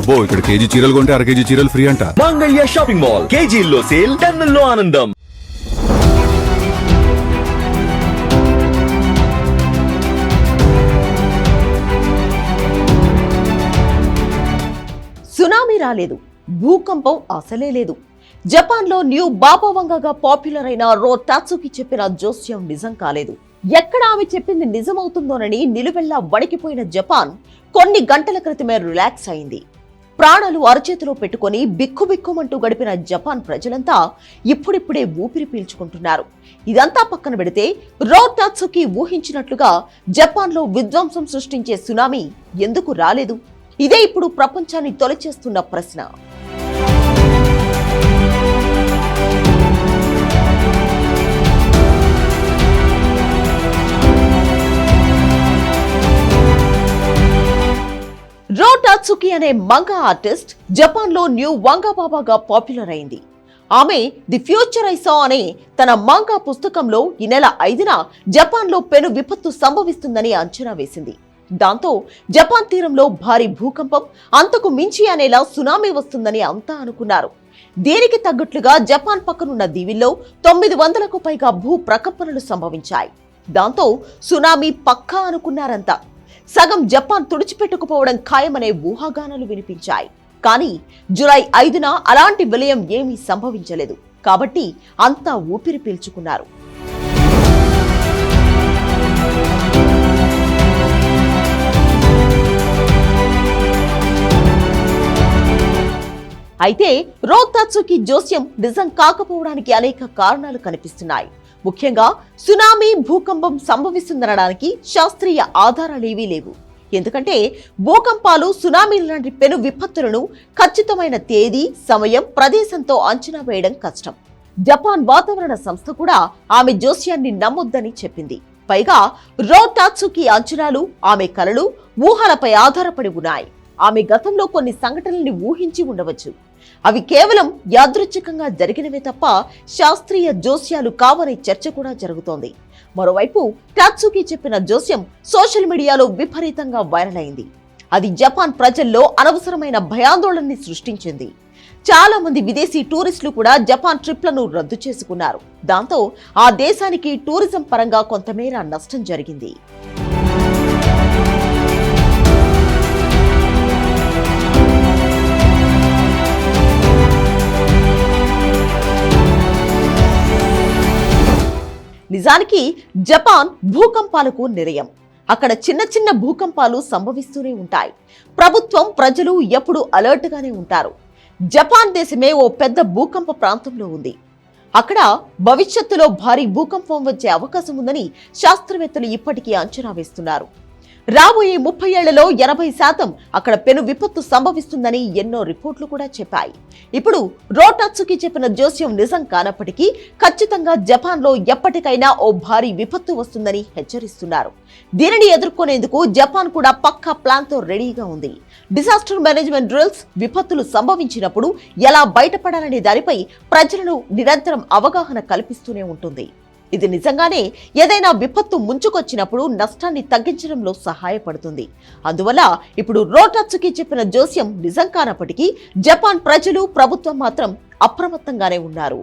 అబ్బో ఇక్కడ కేజీ చీరలు కొంటే అర కేజీ చీరలు ఫ్రీ అంట. Mangalya shopping mall. కేజీల్లో సేల్ టన్నుల్లో ఆనందం. సునామీ రాలేదు. భూకంపం అసలే లేదు. జపాన్లో న్యూ బాబావంగగా పాపులర్ అయిన రో టాట్సుకి చెప్పిన జోస్యం నిజం కాలేదు. ఎక్కడ ఆమె చెప్పింది నిజమవుతుందోనని నిలువెల్లా వణికిపోయిన జపాన్ కొన్ని గంటల క్రితమే రిలాక్స్ అయింది. ప్రాణాలు అరచేతిలో పెట్టుకొని బిక్కుబిక్కుమంటూ గడిపిన జపాన్ ప్రజలంతా ఇప్పుడిప్పుడే ఊపిరి పీల్చుకుంటున్నారు. ఇదంతా పక్కన పెడితే రో ఊహించినట్లుగా జపాన్లో విధ్వంసం సృష్టించే సునామీ ఎందుకు రాలేదు? ఇదే ఇప్పుడు ప్రపంచాన్ని తొలిచేస్తున్న ప్రశ్న. రో అనే మంగా ఆర్టిస్ట్ జపాన్లో న్యూ వంగా బాబాగా పాపులర్ అయింది. ఆమె ది ఫ్యూచర్ ఐసా అనే తన మంగా పుస్తకంలో ఈ నెల ఐదున జపాన్లో పెను విపత్తు సంభవిస్తుందని అంచనా వేసింది. దాంతో జపాన్ తీరంలో భారీ భూకంపం అంతకు మించి అనేలా సునామీ వస్తుందని అంతా అనుకున్నారు. దీనికి తగ్గట్లుగా జపాన్ పక్కనున్న దీవిల్లో తొమ్మిది వందలకు పైగా భూ ప్రకంపనలు సంభవించాయి. దాంతో సునామీ పక్కా అనుకున్నారంతా. సగం జపాన్ తుడిచిపెట్టుకుపోవడం ఖాయమనే ఊహాగానాలు వినిపించాయి. కానీ జులై ఐదున అలాంటి విలయం ఏమీ సంభవించలేదు. కాబట్టి అంతా ఊపిరి పీల్చుకున్నారు. అయితే రోతాత్సుకి జోస్యం నిజం కాకపోవడానికి అనేక కారణాలు కనిపిస్తున్నాయి. ముఖ్యంగా సునామీ భూకంపం సంభవిస్తుందనడానికి శాస్త్రీయ ఆధారాలేవీ లేవు. ఎందుకంటే భూకంపాలు సునామీ లాంటి పెను విపత్తులను ఖచ్చితమైన తేదీ సమయం ప్రదేశంతో అంచనా వేయడం కష్టం. జపాన్ వాతావరణ సంస్థ కూడా ఆమె జోస్యాన్ని నమ్మొద్దని చెప్పింది. పైగా రోటాత్సుకి అంచనాలు ఆమె కలలు ఊహలపై ఆధారపడి ఉన్నాయి. ఆమె గతంలో కొన్ని సంఘటనల్ని ఊహించి ఉండవచ్చు. అవి కేవలం యాదృచ్ఛికంగా జరిగినవే తప్ప శాస్త్రీయ జోస్యాలు కావనే చర్చ కూడా జరుగుతోంది. మరోవైపు టాట్సుకి చెప్పిన జోస్యం సోషల్ మీడియాలో విపరీతంగా వైరల్ అయింది. అది జపాన్ ప్రజల్లో అనవసరమైన భయాందోళనని సృష్టించింది. చాలా మంది విదేశీ టూరిస్టులు కూడా జపాన్ ట్రిప్లను రద్దు చేసుకున్నారు. దాంతో ఆ దేశానికి టూరిజం పరంగా కొంతమేర నష్టం జరిగింది. నిజానికి జపాన్ భూకంపాలకు నిలయం అక్కడ చిన్న చిన్న భూకంపాలు సంభవిస్తూనే ఉంటాయి. ప్రభుత్వం ప్రజలు ఎప్పుడు అలర్ట్గానే ఉంటారు. జపాన్ దేశమే ఓ పెద్ద భూకంప ప్రాంతంలో ఉంది. అక్కడ భవిష్యత్తులో భారీ భూకంపం వచ్చే అవకాశం ఉందని శాస్త్రవేత్తలు ఇప్పటికీ అంచనా వేస్తున్నారు. రాబోయే ముప్పై ఏళ్ళలో ఎనభై శాతం అక్కడ పెను విపత్తు సంభవిస్తుందని ఎన్నో రిపోర్ట్లు కూడా చెప్పాయి. ఇప్పుడు రోటాత్సుకి చెప్పిన జోస్యం నిజం కానప్పటికీ ఖచ్చితంగా జపాన్లో ఎప్పటికైనా ఓ భారీ విపత్తు వస్తుందని హెచ్చరిస్తున్నారు. దీనిని ఎదుర్కొనేందుకు జపాన్ కూడా పక్కా ప్లాన్తో రెడీగా ఉంది. డిజాస్టర్ మేనేజ్మెంట్ డ్రిల్స్ విపత్తులు సంభవించినప్పుడు ఎలా బయటపడాలనే దానిపై ప్రజలను నిరంతరం అవగాహన కల్పిస్తూనే ఉంటుంది. ఇది నిజంగానే ఏదైనా విపత్తు ముంచుకొచ్చినప్పుడు నష్టాన్ని తగ్గించడంలో సహాయపడుతుంది. అందువల్ల ఇప్పుడు రోటాత్సుకి చెప్పిన జోస్యం నిజం కానప్పటికీ జపాన్ ప్రజలు ప్రభుత్వం మాత్రం అప్రమత్తంగానే ఉన్నారు.